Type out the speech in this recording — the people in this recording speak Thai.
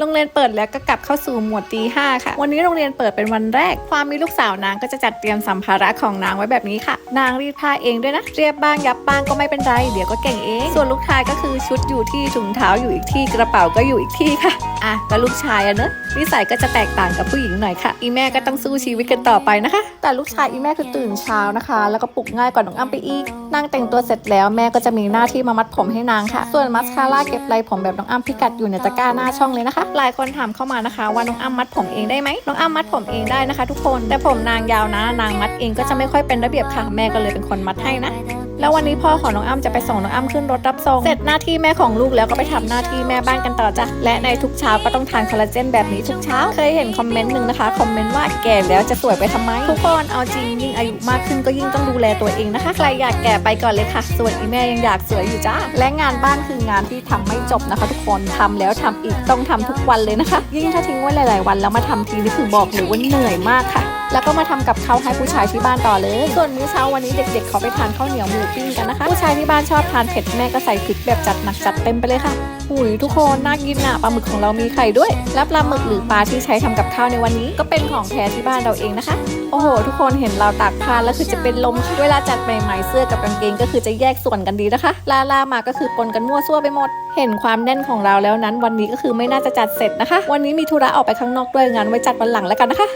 โรงเรียนเปิดแล้วก็กลับเข้าสู่หมวดตีห้าค่ะ วันนี้โรงเรียนเปิดเป็นวันแรก ความมีลูกสาวนางก็จะจัดเตรียมสัมภาระของนางไว้แบบนี้ค่ะ นางรีดผ้าเองด้วยนะ เรียบบ้างยับบ้างก็ไม่เป็นไร เดี๋ยวก็เก่งเอง ส่วนลูกชายก็คือชุดอยู่ที่ถุงเท้าอยู่อีกที่กระเป๋าก็อยู่อีกที่ค่ะ อะก็ลูกชายอะเนอะนิสัยก็จะแตกต่างกับผู้หญิงหน่อยค่ะอีแม่ก็ต้องสู้ชีวิตกันต่อไปนะคะ แต่ลูกชายอีแม่คือตื่นเช้านะคะ แล้วก็ปลุกง่ายกว่าน้องอ้ำไปอีกนางแต่งตัวเสร็จแล้วแม่ก็จะมีหน้าที่มามัดผมให้นางค่ะ ส่วนมัสคาร่าเก็บไรผมแบบน้องอ้ำพิกัดอยู่ในตะกร้าหน้าช่องเลยนะคะ หลายคนถามเข้ามานะคะว่าน้องอ้ำมัดผมเองได้ไหมน้องอ้ำมัดผมเองได้นะคะ ทุกคนแต่ผมนางยาวนะ นางมัดเองก็จะไม่ค่อยเป็นระเบียบค่ะแม่ก็เลยเป็นคนมัดให้นะ แล้ววันนี้พ่อของน้องอ้ำจะไปส่งน้องอ้ำขึ้นรถรับส่งเสร็จหน้าที่แม่ของลูกแล้วก็ไปทำหน้าที่แม่บ้านกันต่อจ้ะและในทุกเช้าก็ต้องทานคอลลาเจนแบบนี้ทุกเช้าเคยเห็นคอมเมนต์หนึ่งนะคะคอมเมนต์ว่าแก่แล้วจะสวยไปทำไมทุกคนเอาจริงยิ่งอายุมากขึ้นก็ยิ่งต้องดูแลตัวเองนะคะ ใครอยากแก่ไปก่อนเลยค่ะ ส่วนอีแม่ยังอยากสวยอยู่จ้าและงานบ้านคืองานที่ทำไม่จบนะคะ ทุกคนทำแล้วทำอีกต้องทำทุกวันเลยนะคะ ยิ่งถ้าทิ้งไว้หลาย ๆ วันแล้วมาทำทีนี่คือบอกเลยว่าเหนื่อยมากค่ะ แล้วก็มาทำกับข้าวให้ผู้ชายที่บ้านต่อเลย ส่วนมื้อเช้าวันนี้เด็ก ๆ เขาไปทานข้าวเหนียวหมูปิ้งกันนะคะ ผู้ชายที่บ้านชอบทานเผ็ดแม่ก็ใส่พริกแบบจัดหนักจัดเต็มไปเลยค่ะหุยทุกคนน่ากินอะปลาหมึกของเรามีไข่ด้วย และปลาหมึกหรือปลาที่ใช้ทำกับข้าวในวันนี้ ก็เป็นของแท้ที่บ้านเราเองนะคะ โอ้โห ทุกคนเห็นเราตากผ้าแล้วคือจะเป็นลม เวลาจัดใหม่ๆเสื้อกับกางเกงก็คือจะแยกส่วนกันดีนะคะ ลาลามาก็คือปนกันมั่วซั่วไปหมด เห็นความแน่นของเราแล้วนั้นวันนี้ก็คือไม่น่าจะจัดเสร็จนะคะ วันนี้มีธุระออกไปข้างนอกด้วยงานไว้จัดวันหลังแล้วกันนะคะ